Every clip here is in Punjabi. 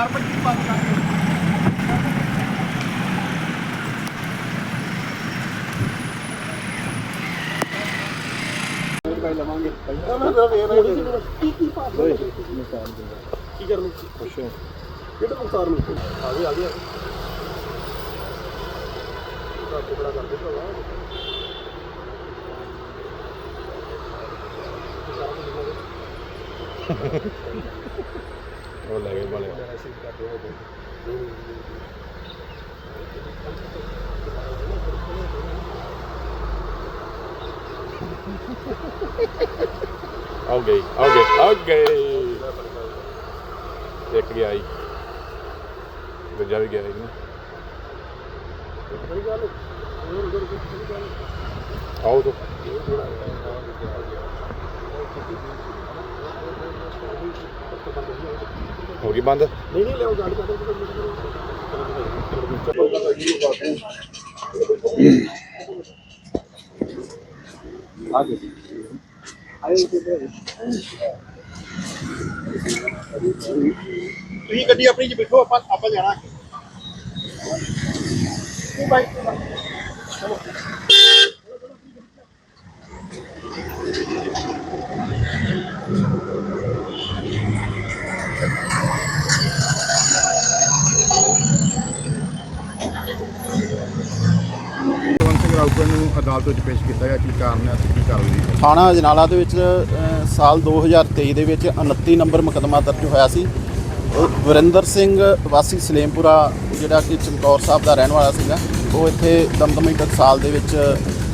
425 ਬੰਦ ਕਰਕੇ ਲਵਾਂਗੇ ਮੈਂ ਤਾਂ ਵੇਖ ਰਿਹਾ ਕੀ ਕੀ ਪਾਸ ਕੀ ਕਰਨੀ ਅੱਛਾ ਕਿਹੜਾ ਨੁਕਸਾਨ ਮਿਲ ਆ ਗਏ ਆ ਗਏ ਦਾ ਟੁਕੜਾ ਕਰ ਦੇ ਭਰਾ ਉਹ ਲੈ ਗਏ ਵਾਲੇ ਆਓ ਗਈ ਆਓ ਗਈ ਆਓ ਗਈ ਇੱਕ ਗਿਆ ਜੀ ਦੂਜਾ ਵੀ ਗਿਆ ਜੀ ਬੜੀ ਗੱਲ ਹੋਰ ਉਧਰ ਕੁਝ ਗੱਲ ਆਓ ਤੋ ਹੋ ਗਈ ਬੰਦ? ਨਹੀਂ ਨਹੀਂ ਲਿਓ ਗਾੜੀ ਤੁਸੀਂ ਗੱਡੀ ਆਪਣੀ ਚ ਬਿਠੋ, ਆਪਾਂ ਆਪਾਂ ਜਾਣਾ। ਬਾਈ ਕੁਲਵੰਤ ਸਿੰਘ ਰਾਊਤਰ ਨੂੰ ਅਦਾਲਤ ਵਿੱਚ ਪੇਸ਼ ਕੀਤਾ ਗਿਆ ਕੀ ਕਾਰਨ ਹੈ ਤੇ ਕੀ ਕਾਰਵਾਈ ਹੈ? ਥਾਣਾ ਅਜਨਾਲਾ ਦੇ ਵਿੱਚ ਅ, ਸਾਲ 2023 ਦੇ ਵਿੱਚ 29 ਨੰਬਰ ਮੁਕੱਦਮਾ ਦਰਜ ਹੋਇਆ ਸੀ। ਉਹ ਵਰਿੰਦਰ ਸਿੰਘ ਵਾਸੀ ਸਲੇਮਪੁਰਾ ਜਿਹੜਾ ਕਿ ਚਮਕੌਰ ਸਾਹਿਬ ਦਾ ਰਹਿਣ ਵਾਲਾ ਸੀਗਾ ਉਹ ਇੱਥੇ ਦਮਦਮੀ ਟਕਸਾਲ ਦੇ ਵਿੱਚ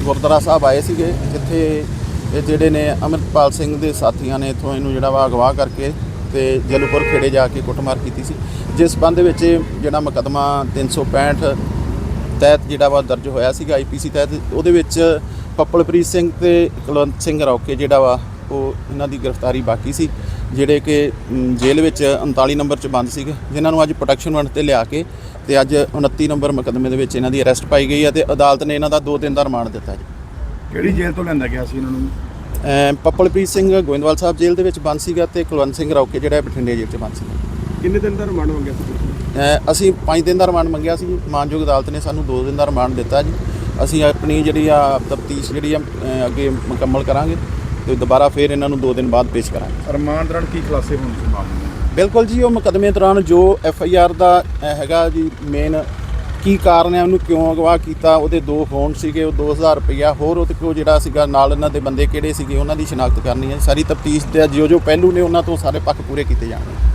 ਗੁਰਦੁਆਰਾ ਸਾਹਿਬ ਆਏ ਸੀਗੇ ਜਿੱਥੇ ਇਹ ਜਿਹੜੇ ਨੇ ਅਮਰਪਾਲ ਸਿੰਘ ਦੇ ਸਾਥੀਆਂ ਨੇ ਇੱਥੋਂ ਇਹਨੂੰ ਜਿਹੜਾ ਵਾ ਅਗਵਾ ਕਰਕੇ ਤੇ ਜਲੂਪੁਰ ਖੇੜੇ ਜਾ ਕੇ ਕੁੱਟਮਾਰ ਕੀਤੀ ਸੀ। ਜਿਸ ਸੰਬੰਧ ਵਿੱਚ ਇਹ ਜਿਹੜਾ ਮੁਕੱਦਮਾ 365 ਤਹਿਤ ਜਿਹੜਾ ਵਾ ਦਰਜ ਹੋਇਆ ਸੀਗਾ ਆਈਪੀਸੀ ਤਹਿਤ ਉਹਦੇ ਵਿੱਚ ਪੱਪਲਪ੍ਰੀਤ ਸਿੰਘ ਤੇ ਕੁਲਵੰਤ ਸਿੰਘ ਰੌਕੇ ਜਿਹੜਾ ਵਾ ਉਹ ਇਹਨਾਂ ਦੀ ਗ੍ਰਿਫਤਾਰੀ ਬਾਕੀ ਸੀ ਜਿਹੜੇ ਕਿ ਜੇਲ੍ਹ ਵਿੱਚ 39 ਨੰਬਰ 'ਚ ਬੰਦ ਸੀਗੇ ਜਿਨ੍ਹਾਂ ਨੂੰ ਅੱਜ ਪ੍ਰੋਟੈਕਸ਼ਨ ਵਾਰੰਟ ਤੇ ਲਿਆ ਕੇ ਤੇ ਅੱਜ 29 ਨੰਬਰ ਮੁਕੱਦਮੇ ਦੇ ਵਿੱਚ ਇਹਨਾਂ ਦੀ ਅਰੈਸਟ ਪਾਈ ਗਈ ਹੈ ਤੇ ਅਦਾਲਤ ਨੇ ਇਹਨਾਂ ਦਾ 2 ਦਿਨ ਦਾ ਰਿਮਾਂਡ ਦਿੱਤਾ ਜੀ। ਕਿਹੜੀ ਜੇਲ੍ਹ ਤੋਂ ਲੈਂਦਾ ਗਿਆ ਸੀ ਇਹਨਾਂ ਨੂੰ? ਪੱਪਲਪ੍ਰੀਤ ਸਿੰਘ ਗੋਇੰਦਵਾਲ ਸਾਹਿਬ ਜੇਲ੍ਹ ਦੇ ਵਿੱਚ ਬੰਦ ਸੀਗਾ ਤੇ ਕੁਲਵੰਤ ਸਿੰਘ ਰੌਕੇ ਜਿਹੜਾ ਬਠਿੰਡੇ ਜੇਲ੍ਹ 'ਚ ਬੰਦ ਸੀਗਾ। ਕਿੰਨੇ ਦਿਨ ਦਾ ਰਿਮਾਂਡ ਮੰਗਿਆ ਸੀ ਅਸੀਂ 5 ਦਿਨ ਦਾ ਰਿਮਾਂਡ ਮੰਗਿਆ ਸੀ। ਮਾਨਯੋਗ ਅਦਾਲਤ ਨੇ ਸਾਨੂੰ 2 ਦਿਨ ਦਾ ਰਿਮਾਂਡ ਦਿੱਤਾ ਜੀ। ਅਸੀਂ ਆਪਣੀ ਜਿਹੜੀ ਆ ਤਫਤੀਸ਼ ਜਿਹੜੀ ਆ ਅੱਗੇ ਮੁਕੰਮਲ ਕਰਾਂਗੇ ਤੇ ਦੁਬਾਰਾ ਫੇਰ ਇਹਨਾਂ ਨੂੰ 2 ਦਿਨ ਬਾਅਦ ਪੇਸ਼ ਕਰਾਂਗੇ। ਅਰਮਾਨ ਦੌਰਾਨ ਕੀ ਖੁਲਾਸੇ ਹੋਣ ਦੀ ਹੈ ਬਿਲਕੁਲ ਜੀ ਉਹ ਮੁਕੱਦਮੇ ਦੌਰਾਨ ਜੋ ਐਫ ਆਈ ਆਰ ਦਾ ਹੈਗਾ ਜੀ ਮੇਨ ਕੀ ਕਾਰਨ ਹੈ ਉਹਨੂੰ ਕਿਉਂ ਅਗਵਾ ਕੀਤਾ ਉਹਦੇ ਦੋ ਫੋਨ ਸੀਗੇ ਉਹ 2000 ਰੁਪਇਆ ਹੋਰ ਉਹਦੇ ਕੋਲ ਜਿਹੜਾ ਸੀਗਾ ਨਾਲ ਇਹਨਾਂ ਦੇ ਬੰਦੇ ਕਿਹੜੇ ਸੀਗੇ ਉਹਨਾਂ ਦੀ ਸ਼ਨਾਖਤ ਕਰਨੀ ਹੈ। ਸਾਰੀ ਤਫਤੀਸ਼ ਤੇ ਜੋ ਜੋ ਪਹਿਲੂ ਨੇ ਉਹਨਾਂ ਤੋਂ ਸਾਰੇ ਪੱਖ ਪੂਰੇ ਕੀਤੇ ਜਾਣਗੇ।